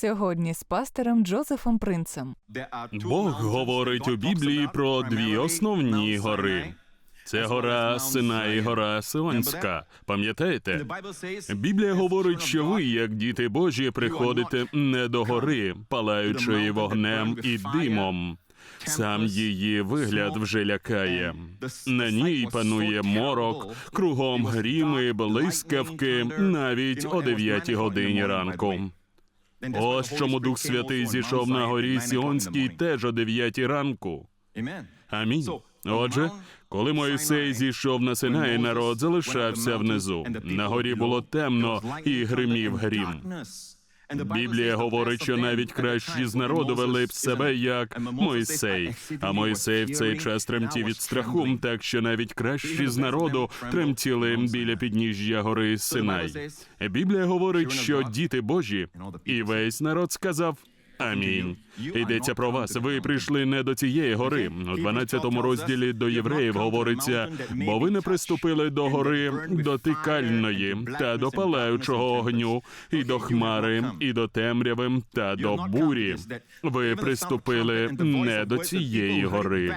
Сьогодні з пастором Джозефом Принцем. Бог говорить у Біблії про дві основні гори. Це гора Сина і гора Сионська. Пам'ятаєте? Біблія говорить, що ви, як діти Божі, приходите не до гори, палаючої вогнем і димом. Сам її вигляд вже лякає. На ній панує морок, кругом гріми, блискавки, навіть о 9 годині ранку. Ось чому Дух Святий зійшов на горі Сіонській теж о дев'ятій ранку. Амінь. Отже, коли Моїсей зійшов на Синай, народ залишався внизу. На горі було темно і гримів грім. Біблія говорить, що навіть кращі з народу вели б себе як Мойсей. А Мойсей в цей час тремтів від страху, так що навіть кращі з народу тремтіли біля підніжжя гори Синай. Біблія говорить, що діти Божі, і весь народ сказав. Амінь. Йдеться про вас. Ви прийшли не до цієї гори. У 12 розділі до євреїв говориться, бо ви не приступили до гори дотикальної та до палаючого огню, і до хмари, і до темряви, та до бурі. Ви приступили не до цієї гори.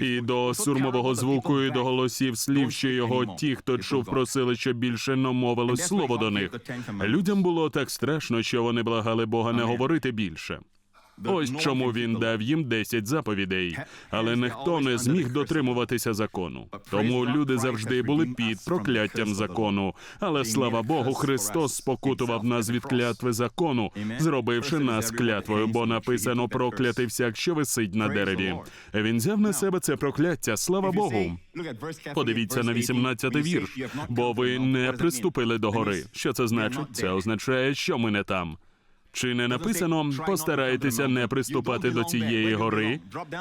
І до сурмового звуку, і до голосів слів, що його ті, хто чув, просили, щоб більше не мовилось слово до них. Людям було так страшно, що вони благали Бога не говорити більше. Ось чому він дав їм 10 заповідей, але ніхто не зміг дотримуватися закону. Тому люди завжди були під прокляттям закону. Але слава Богу, Христос спокутував нас від клятви закону, зробивши нас клятвою, бо написано проклятий всяк, що висить на дереві. Він взяв на себе це прокляття. Слава Богу. Подивіться на 18-й вірш. Бо ви не приступили до гори. Що це значить? Це означає, що ми не там. Чи не написано постарайтеся не приступати до цієї гори?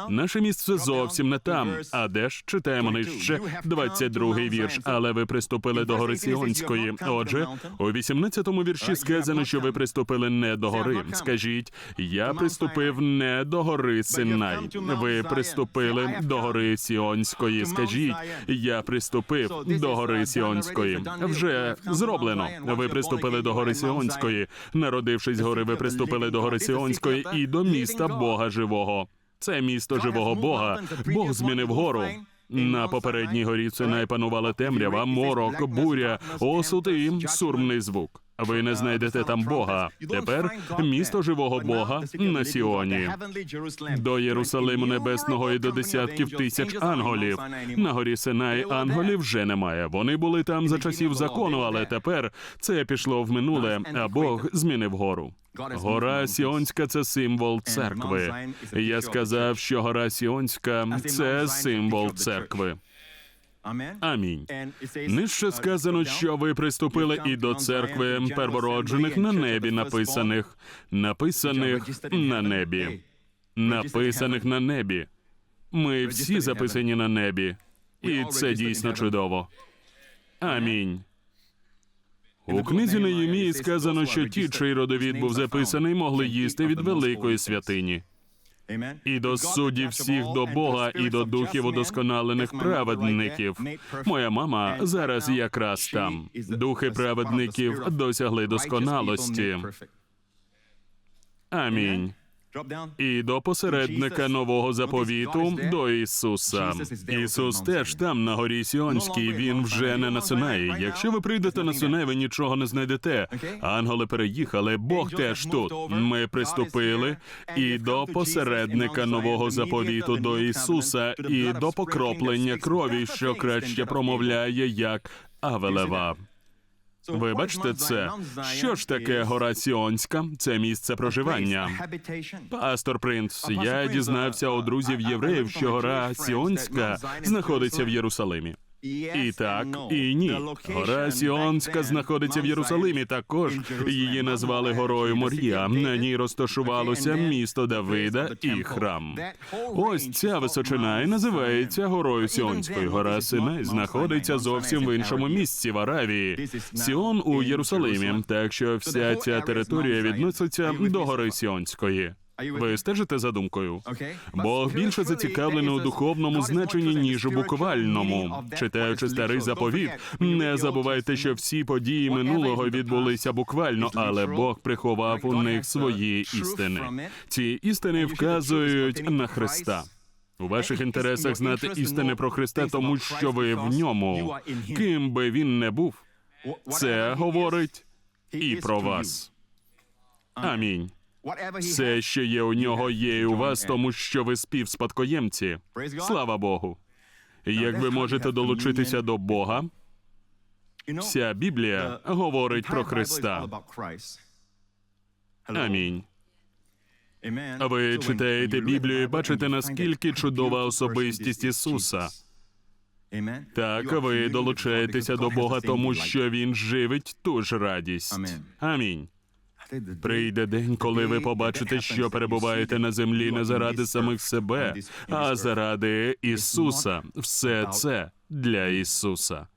Наше місце зовсім не там. А де ж читаємо нижче 22-й вірш. Але ви приступили до гори Сіонської. Отже, у 18-му вірші сказано, що ви приступили не до гори. Скажіть, я приступив не до гори Синай. Ви приступили до гори Сіонської. Скажіть, я приступив до гори Сіонської. Вже зроблено. Ви приступили до гори Сіонської, народившись гори ви приступили до гори Сіонської і до міста Бога живого. Це місто живого Бога. Бог змінив гору. На попередній горі це панувала темрява, морок, буря, осуд і сурмний звук. Ви не знайдете там Бога. Тепер місто живого Бога на Сіоні. До Єрусалиму Небесного і до десятків тисяч анголів. На горі Синай анголів вже немає. Вони були там за часів закону, але тепер це пішло в минуле, а Бог змінив гору. Гора Сіонська це символ церкви. Я сказав, що гора Сіонська це символ церкви. Амінь. Нижче сказано, що ви приступили і до церкви первороджених на небі написаних, написаних на небі, написаних на небі. Ми всі записані на небі, і це дійсно чудово. Амінь. У книзі Неємії сказано, що ті, чий родовід був записаний, могли їсти від великої святині. І до суддів всіх до Бога, і до духів удосконалених праведників. Моя мама зараз якраз там. Духи праведників досягли досконалості. Амінь. І до посередника нового заповіту до Ісуса. Ісус теж там на горі Сіонській. Він вже не на Синаї. Якщо ви прийдете на Синай, ви нічого не знайдете. Ангели переїхали. Бог теж тут. Ми приступили і до посередника нового заповіту до Ісуса, і до покроплення крові, що краще промовляє як Авелева. Ви бачите це? Що ж таке гора Сіонська? Це місце проживання. Пастор Принц, я дізнався у друзів євреїв, що гора Сіонська знаходиться в Єрусалимі. І так, і ні. Гора Сіонська знаходиться в Єрусалимі. Також її назвали горою Морія. На ній розташувалося місто Давида і храм. Ось ця височина і називається горою Сіонською. Гора Синай знаходиться зовсім в іншому місці в Аравії. Сіон у Єрусалимі. Так що вся ця територія відноситься до гори Сіонської. Ви стежите за думкою? Бог більше зацікавлений у духовному значенні, ніж у буквальному. Читаючи старий заповіт, не забувайте, що всі події минулого відбулися буквально, але Бог приховав у них свої істини. Ці істини вказують на Христа. У ваших інтересах знати істини про Христа, тому що ви в ньому. Ким би він не був, це говорить і про вас. Амінь. Все, що є у нього, є і у вас, тому що ви співспадкоємці. Слава Богу. Як ви можете долучитися до Бога? Вся Біблія говорить про Христа. Амінь. Ви читаєте Біблію і бачите, наскільки чудова особистість Ісуса. Так, ви долучаєтеся до Бога, тому що Він живить ту ж радість. Амінь. Прийде день, коли ви побачите, що перебуваєте на землі не заради самих себе, а заради Ісуса. Все це для Ісуса.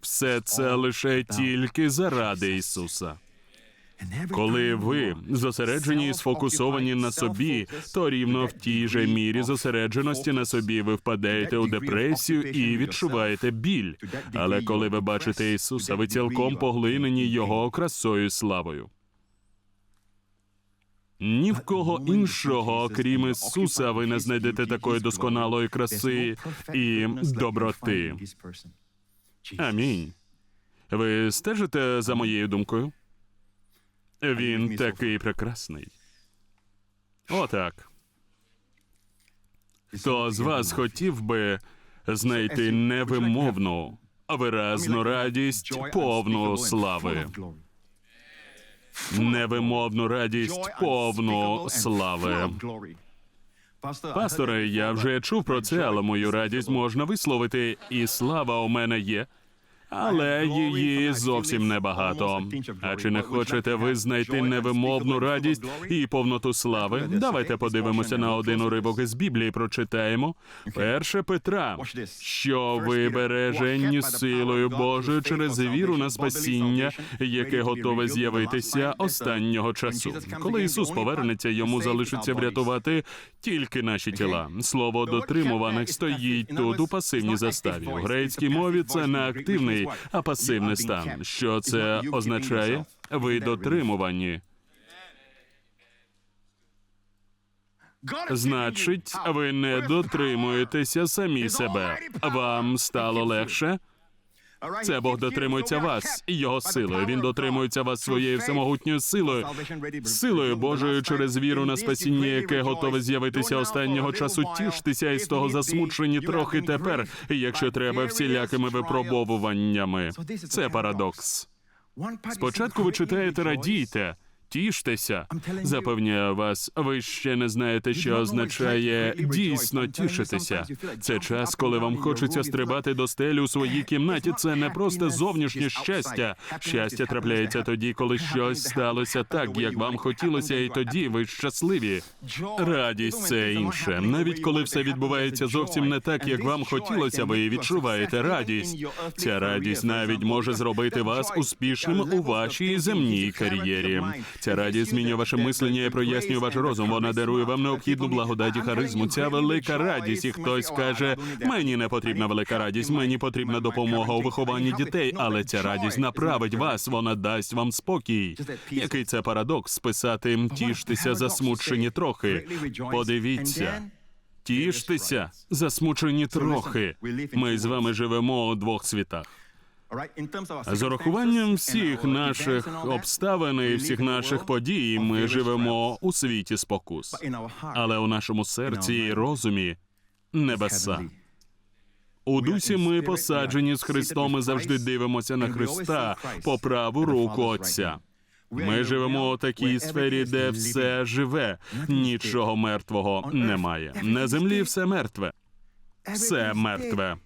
Все це лише тільки заради Ісуса. Коли ви зосереджені і сфокусовані на собі, то рівно в тій же мірі зосередженості на собі ви впадаєте у депресію і відчуваєте біль. Але коли ви бачите Ісуса, ви цілком поглинені Його красою і славою. Ні в кого іншого, крім Ісуса, ви не знайдете такої досконалої краси і доброти. Амінь. Ви стежите за моєю думкою? Він такий прекрасний. Отак. Хто з вас хотів би знайти невимовну, виразну радість, повну слави? Невимовну радість, повну слави. Пасторе, я вже чув про це, але мою радість можна висловити, і слава у мене є. Але її зовсім небагато. А чи не хочете ви знайти невимовну радість і повноту слави? Давайте подивимося на один уривок із Біблії. Прочитаємо. Перше Петра, що ви бережені силою Божою через віру на спасіння, яке готове з'явитися останнього часу. Коли Ісус повернеться, йому залишиться врятувати тільки наші тіла. Слово дотримуваних стоїть тут у пасивній заставі. У грецькій мові це не активний а пасивний стан. Що це означає? Ви дотримувані. Значить, ви не дотримуєтеся самі себе. Вам стало легше? Це Бог дотримується вас і його силою. Він дотримується вас своєю всемогутньою силою, силою Божою через віру на спасіння, яке готове з'явитися останнього часу. Тіштеся із того засмучені трохи тепер, якщо треба всілякими випробовуваннями. Це парадокс. Спочатку ви читаєте радійте. Тіштеся, запевняю вас, ви ще не знаєте, що означає дійсно тішитися. Це час, коли вам хочеться стрибати до стелі у своїй кімнаті. Це не просто зовнішнє щастя. Щастя трапляється тоді, коли щось сталося так, як вам хотілося, і тоді ви щасливі. Радість це інше. Навіть коли все відбувається зовсім не так, як вам хотілося, ви відчуваєте радість. Ця радість навіть може зробити вас успішним у вашій земній кар'єрі. Ця радість змінює ваше мислення і прояснює ваш розум. Вона дарує вам необхідну благодать і харизму. Ця велика радість. І хтось каже: мені не потрібна велика радість, мені потрібна допомога у вихованні дітей. Але ця радість направить вас. Вона дасть вам спокій. Який це парадокс списати тіштеся засмучені трохи. Подивіться. Тіштеся, засмучені трохи. Ми з вами живемо у двох світах. З урахуванням всіх наших обставин і всіх наших подій ми живемо у світі спокус, але у нашому серці і розумі небеса. У дусі ми посаджені з Христом і завжди дивимося на Христа по праву руку Отця. Ми живемо у такій сфері, де все живе, нічого мертвого немає. На землі все мертве, все мертве.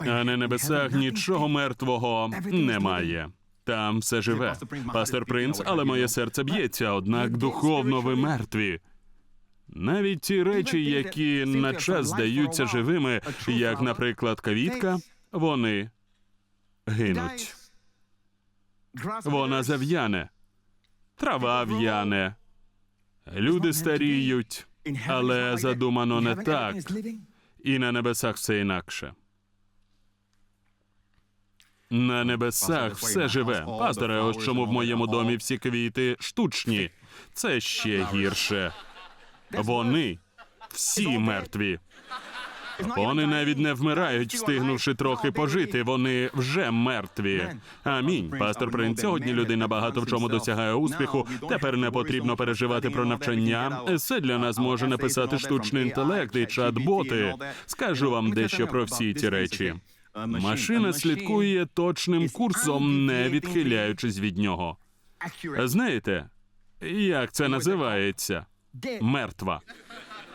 А на небесах нічого мертвого немає. Там все живе. Пастор Принц, але моє серце б'ється, однак духовно ви мертві. Навіть ті речі, які на час здаються живими, як, наприклад, квітка, вони гинуть. Вона зав'яне. трава в'яне, люди старіють, але задумано не так, і на небесах все інакше. На небесах все живе. Пасторе, ось чому в моєму домі всі квіти штучні. Це ще гірше. Вони всі мертві. Вони навіть не вмирають, встигнувши трохи пожити. Вони вже мертві. Амінь. Пастор Принц, сьогодні людина багато в чому досягає успіху. Тепер не потрібно переживати про навчання. Есе для нас може написати штучний інтелект і чат-боти. Скажу вам дещо про всі ці речі. Машина слідкує точним курсом, не відхиляючись від нього. Знаєте, як це називається? Мертва.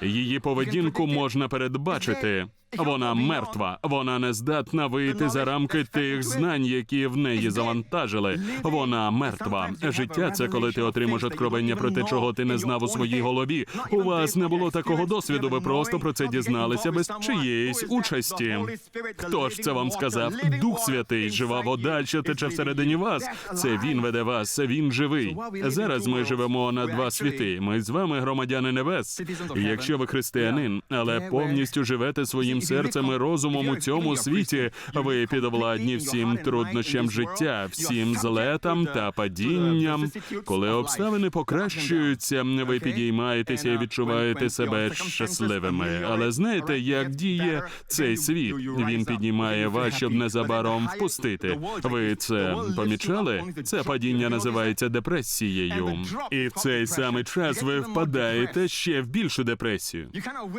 Її поведінку можна передбачити. Вона мертва, вона не здатна вийти за рамки тих знань, які в неї завантажили. Вона мертва. Життя це коли ти отримаєш откровення про те, чого ти не знав у своїй голові. У вас не було такого досвіду. Ви просто про це дізналися без чиєїсь участі. Хто ж це вам сказав? Дух Святий, жива вода, що тече всередині вас. Це він веде вас, він живий. Зараз ми живемо на два світи. Ми з вами громадяни небес. Якщо ви християнин, але повністю живете своїм серцем і розумом у цьому світі, ви підвладні всім труднощам життя, всім злетам та падінням. Коли обставини покращуються, ви підіймаєтеся і відчуваєте себе щасливими. Але знаєте, як діє цей світ? Він піднімає вас, щоб незабаром впустити. Ви це помічали? Це падіння називається депресією. І в цей самий час ви впадаєте ще в більшу депресію.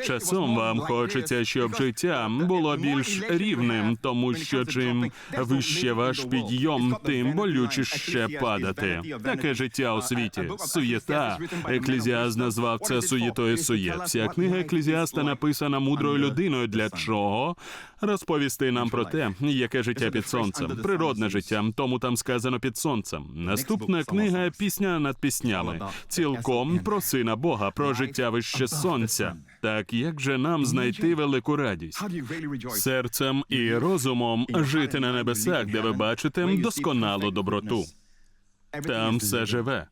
Часом вам хочеться, щоб життя було більш рівним, тому що чим вище ваш підйом, тим болючіше падати. Таке життя у світі. Суєта. Еклезіаз назвав це суєтою суєт. Ця книга еклезіаста написана мудрою людиною. Для чого? Розповісти нам про те, яке життя під сонцем, природне життя, тому там сказано під сонцем. Наступна книга пісня над піснями, цілком про сина Бога, про життя вище сонця. Так як же нам знайти велику радість? серцем і розумом жити на небесах, де ви бачите досконалу доброту. Там все живе.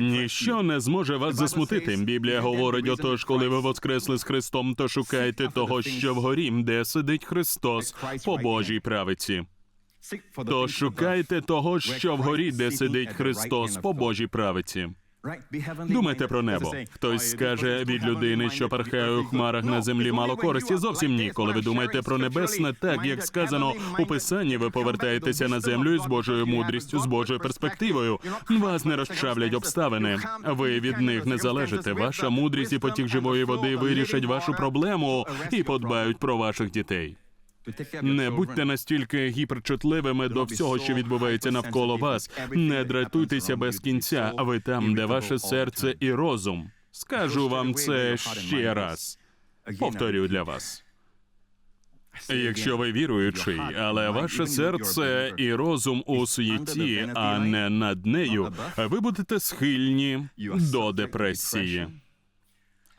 Ніщо не зможе вас засмутити. Біблія говорить: отож, коли ви воскресли з Христом, то шукайте того, що вгорі, де сидить Христос по Божій правиці. То шукайте того, що вгорі, де сидить Христос по Божій правиці. Думайте про небо. Хтось скаже від людини, що пархає у хмарах на землі мало користі. Зовсім ні. Коли ви думаєте про небесне, так як сказано у писанні, ви повертаєтеся на землю з Божою мудрістю, з Божою перспективою. Вас не розчавлять обставини. Ви від них не залежите. Ваша мудрість і потік живої води вирішать вашу проблему і подбають про ваших дітей. Не будьте настільки гіперчутливими до всього, що відбувається навколо вас. Не дратуйтеся без кінця, а ви там, де ваше серце і розум. Скажу вам це ще раз. Повторюю для вас. Якщо ви віруючий, але ваше серце і розум у суєті, а не над нею, ви будете схильні до депресії.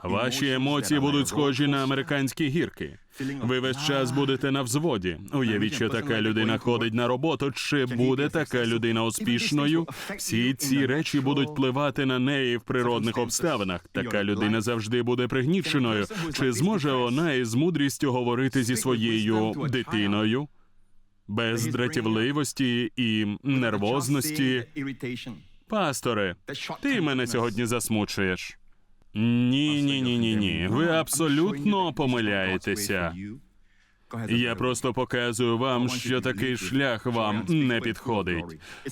Ваші емоції будуть схожі на американські гірки. Ви весь час будете на взводі. Уявіть, що така людина ходить на роботу. Чи буде така людина успішною? Всі ці речі будуть впливати на неї в природних обставинах. Така людина завжди буде пригніченою. Чи зможе вона із мудрістю говорити зі своєю дитиною? Без дратівливості і нервозності. Пасторе, ти мене сьогодні засмучуєш. Ні, ні, ні, ні, ні. Ви абсолютно помиляєтеся. Я просто показую вам, що такий шлях вам не підходить.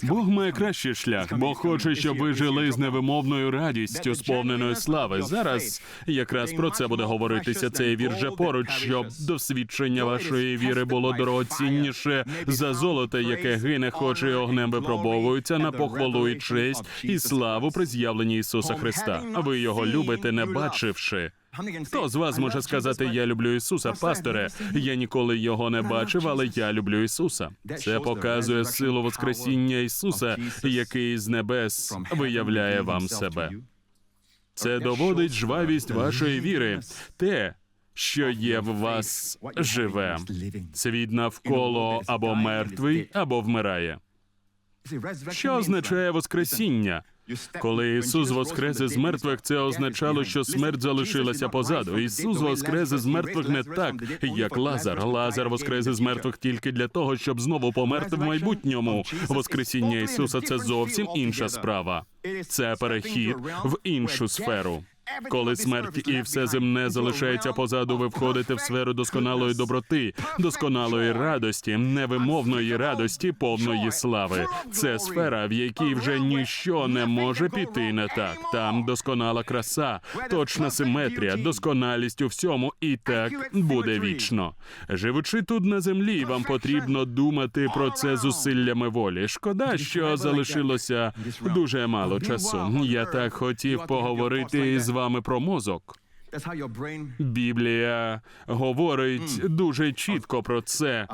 Бог має кращий шлях, Бог хоче, щоб ви жили з невимовною радістю, сповненою слави. Зараз якраз про це буде говоритися. Цей вір же поруч, щоб досвідчення вашої віри було дорогоцінніше за золото, яке гине, хоч і огнем випробовується на похвалу і честь і славу при з'явленні Ісуса Христа. Ви його любите, не бачивши. Хто з вас може сказати, я люблю Ісуса, пасторе? Я ніколи його не бачив, але я люблю Ісуса. Це показує силу Воскресіння Ісуса, який з небес виявляє вам себе. Це доводить жвавість вашої віри, те, що є в вас живе. Світ навколо або мертвий, або вмирає. Що означає Воскресіння? Коли Ісус воскрес із мертвих, це означало, що смерть залишилася позаду. Ісус воскрес із мертвих не так, як Лазар. Лазар воскрес із мертвих тільки для того, щоб знову померти в майбутньому. Воскресіння Ісуса це зовсім інша справа. Це перехід в іншу сферу. Коли смерть і все земне залишається позаду, ви входите в сферу досконалої доброти, досконалої радості, невимовної радості, повної слави. Це сфера, в якій вже ніщо не може піти не так. Там досконала краса, точна симетрія, досконалість у всьому, і так буде вічно. Живучи тут на землі, вам потрібно думати про це зусиллями волі. Шкода, що залишилося дуже мало часу. Я так хотів поговорити з вами про мозок. Біблія говорить дуже чітко про це,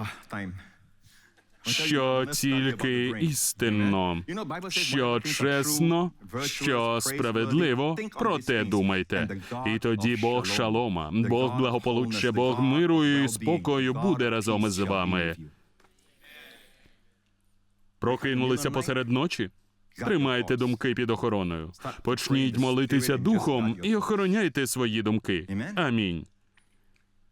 що тільки істинно, що чесно, що справедливо, про те думайте. І тоді Бог шалома, Бог благополуччя, Бог миру і спокою буде разом із вами. Прокинулися посеред ночі? Тримайте думки під охороною. Почніть молитися духом і охороняйте свої думки. Амінь.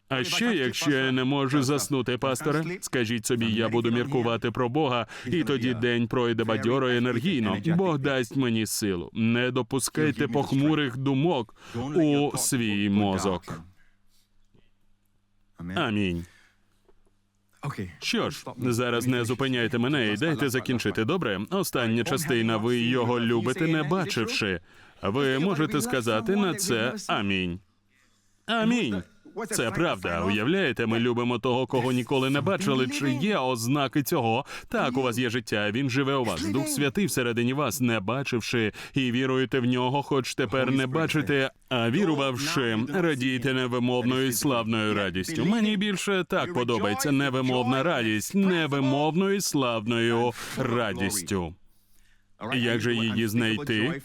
А ще, якщо я не можу заснути, пасторе, скажіть собі, я буду міркувати про Бога, і тоді день пройде бадьоро і енергійно. Бог дасть мені силу. Не допускайте похмурих думок у свій мозок. Амінь. Що ж, зараз не зупиняйте мене і дайте закінчити. Добре, остання частина. Ви його любите, не бачивши. Ви можете сказати на це амінь. Амінь. Це правда. Уявляєте, ми любимо того, кого ніколи не бачили. Чи є ознаки цього? Так, у вас є життя. Він живе у вас. Дух святий всередині вас, не бачивши, і віруєте в нього, хоч тепер не бачите, а вірувавши, радійте невимовною славною радістю. Мені більше так подобається невимовна радість, невимовною славною радістю. Як же її знайти?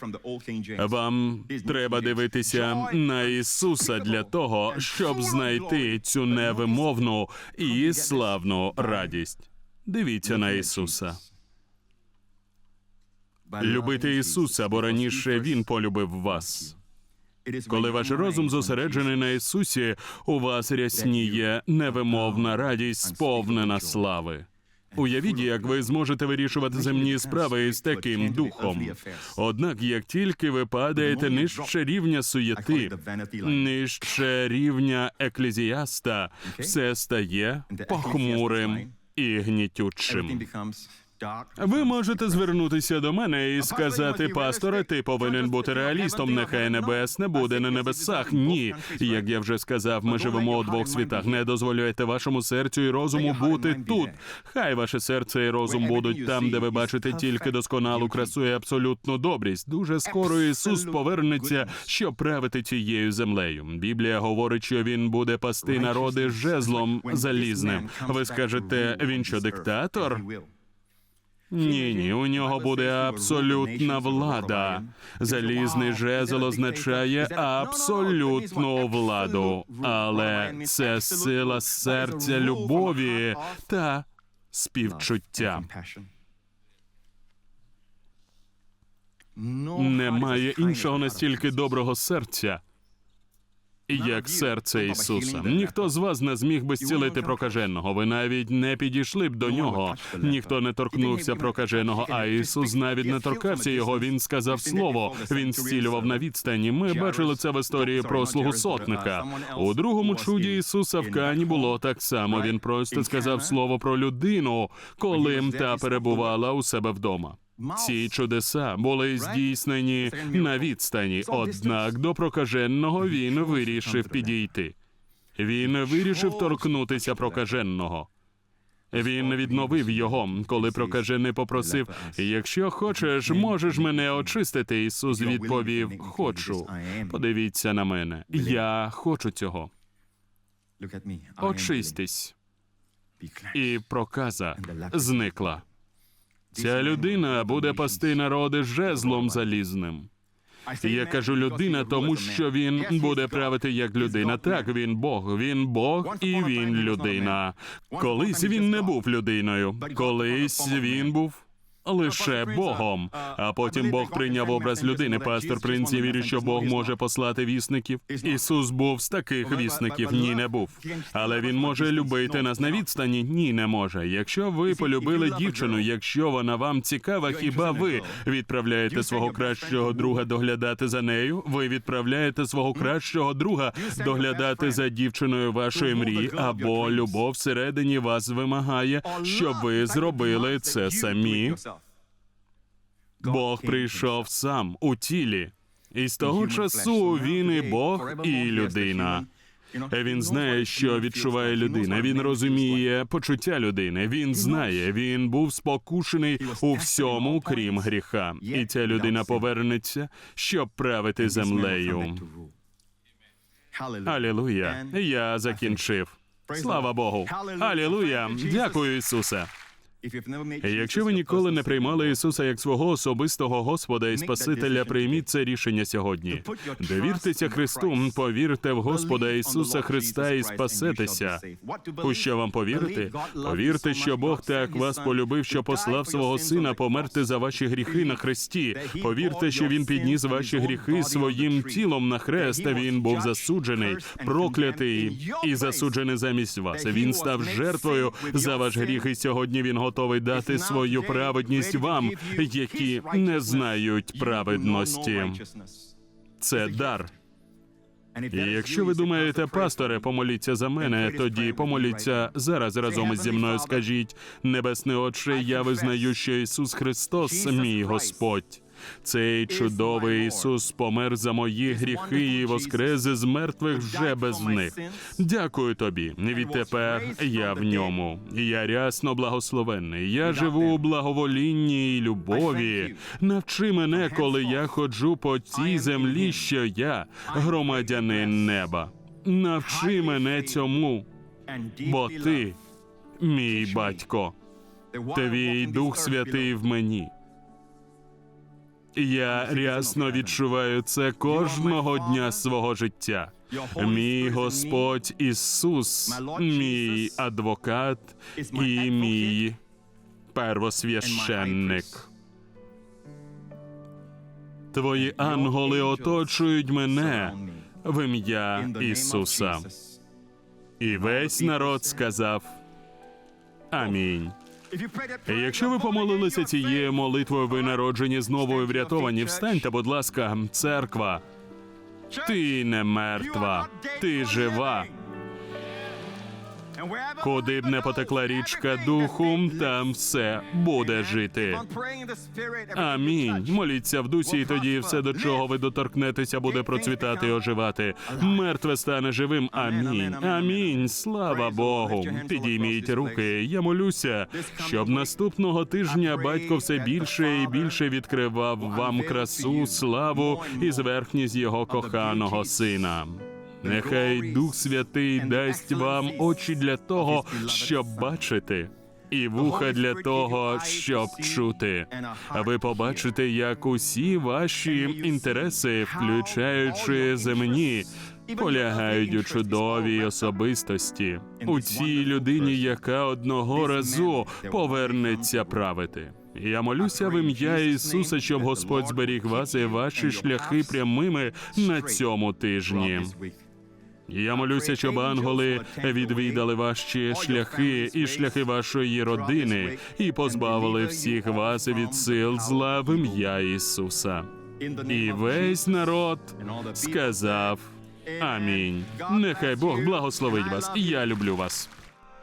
Вам треба дивитися на Ісуса для того, щоб знайти цю невимовну і славну радість. Дивіться на Ісуса. Любити Ісуса, бо раніше Він полюбив вас. Коли ваш розум зосереджений на Ісусі, у вас рясніє невимовна радість, сповнена слави. Уявіть, як ви зможете вирішувати земні справи із таким духом. Однак, як тільки ви падаєте нижче рівня суєти, нижче рівня еклезіаста, все стає похмурим і гнітючим. Ви можете звернутися до мене і сказати, пасторе, ти повинен бути реалістом. Нехай небес не буде на небесах. Ні, як я вже сказав, ми живемо у двох світах. Не дозволяйте вашому серцю і розуму бути тут. Хай ваше серце і розум будуть там, де ви бачите тільки досконалу красу і абсолютну добрість. Дуже скоро Ісус повернеться, щоб правити цією землею. Біблія говорить, що він буде пасти народи жезлом залізним. Ви скажете, він що диктатор? Ні, ні, у нього буде абсолютна влада. Залізний жезл означає абсолютну владу, але це сила серця любові та співчуття. Немає іншого настільки доброго серця. Як серце Ісуса, ніхто з вас не зміг би зцілити прокаженого. Ви навіть не підійшли б до нього. Ніхто не торкнувся прокаженого, а Ісус навіть не торкався його. Він сказав слово. Він зцілював на відстані. Ми бачили це в історії про слугу сотника. У другому чуді Ісуса в Кані було так само. Він просто сказав слово про людину, коли та перебувала у себе вдома. Ці чудеса були здійснені на відстані, однак до прокаженого він вирішив підійти. Він вирішив торкнутися прокаженого. Він відновив його, коли прокажений попросив: якщо хочеш, можеш мене очистити. Ісус відповів: Хочу. Подивіться на мене. Я хочу цього. Очистись. І проказа зникла. Ця людина буде пасти народи жезлом залізним. Я кажу людина, тому що він буде правити як людина. Так, він Бог, він Бог і він людина. Колись він не був людиною. Колись він був лише Богом. А потім Бог прийняв образ людини. Пастор Принц, я вірю, що Бог може послати вісників. Ісус був з таких вісників. Ні, не був. Але він може любити нас на відстані? Ні, не може. Якщо ви полюбили дівчину, якщо вона вам цікава, хіба ви відправляєте свого кращого друга доглядати за нею? Ви відправляєте свого кращого друга доглядати за дівчиною вашої мрії, або любов всередині вас вимагає, щоб ви зробили це самі. Бог прийшов сам у тілі. І з того часу він і Бог, і людина. Він знає, що відчуває людина. Він розуміє почуття людини. Він знає, він був спокушений у всьому, крім гріха. І ця людина повернеться, щоб правити землею. Алілуя. Я закінчив. Слава Богу. Алілуя. Дякую, Ісусе. Якщо ви ніколи не приймали Ісуса як свого особистого Господа і Спасителя, прийміть це рішення сьогодні. Довіртеся Христу, повірте в Господа Ісуса Христа і спасетеся. У що вам повірити? Повірте, що Бог так вас полюбив, що послав свого сина померти за ваші гріхи на хресті. Повірте, що він підніс ваші гріхи своїм тілом на хрест. Він був засуджений, проклятий і засуджений замість вас. Він став жертвою за ваш гріх, і сьогодні він готовий дати свою праведність вам, які не знають праведності. Це дар. І якщо ви думаєте, пасторе, помоліться за мене, тоді помоліться зараз разом зі мною. Скажіть, небесне Отче, я визнаю, що Ісус Христос, мій Господь. Цей чудовий Ісус помер за мої гріхи і воскрес з мертвих вже без них. Дякую тобі. Відтепер я в ньому. Я рясно благословенний. Я живу у благоволінні і любові. Навчи мене, коли я ходжу по цій землі, що я громадянин неба. Навчи мене цьому, бо ти, мій батько, твій Дух Святий в мені. Я рясно відчуваю це кожного дня свого життя. Мій Господь Ісус, мій адвокат і мій первосвященник. Твої ангели оточують мене в ім'я Ісуса. І весь народ сказав Амінь. І Якщо ви помолилися цією молитвою, ви народжені знову і врятовані. Встаньте, будь ласка, церква. Ти не мертва, ти жива. Куди б не потекла річка духу, там все буде жити. Амінь. Моліться в дусі, і тоді все, до чого ви доторкнетеся, буде процвітати і оживати. Мертве стане живим. Амінь. Амінь. Слава Богу. Підійміть руки. Я молюся, щоб наступного тижня батько все більше і більше відкривав вам красу, славу і зверхність його коханого сина. Нехай Дух Святий дасть вам очі для того, щоб бачити, і вуха для того, щоб чути. А ви побачите, як усі ваші інтереси, включаючи земні, полягають у чудовій особистості, у цій людині, яка одного разу повернеться правити. Я молюся в ім'я Ісуса, щоб Господь зберіг вас і ваші шляхи прямими на цьому тижні. Я молюся, щоб ангели відвідали ваші шляхи і шляхи вашої родини і позбавили всіх вас від сил зла в ім'я Ісуса. І весь народ сказав Амінь. Нехай Бог благословить вас. Я люблю вас.